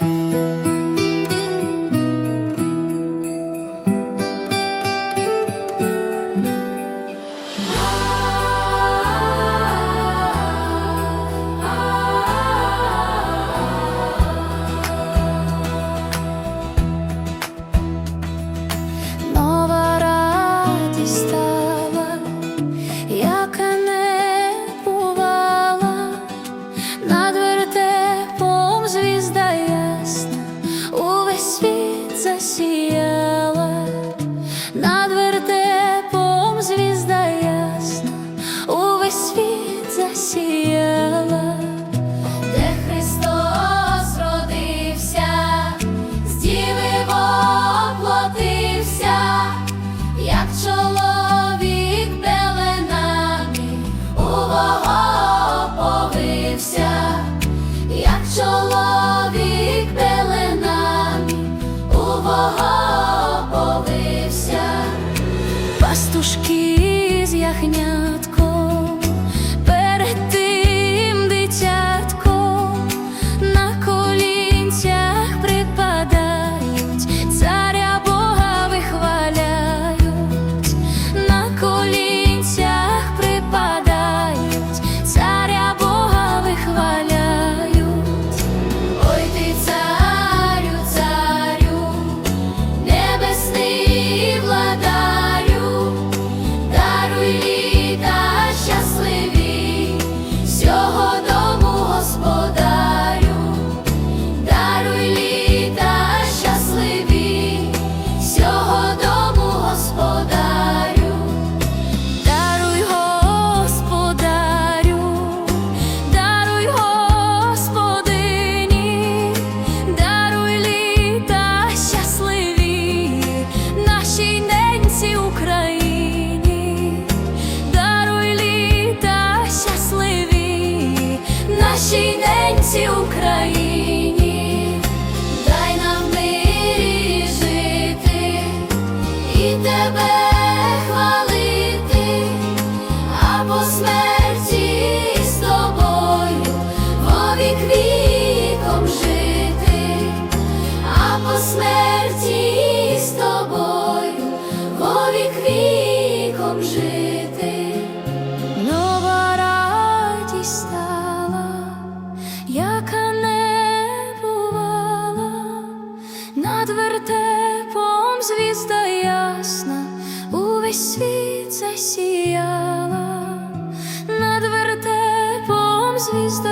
Música чоловік пеленами у вогонь повився, пастушки з ягнят нашій ненці Україні, дай нам мирі жити і тебе хвалити, а смерті з тобою вовік віком жити, а смерті з тобою вовік віком жити. звізда ясна, увесь світ засіяла, над вертепом звізда.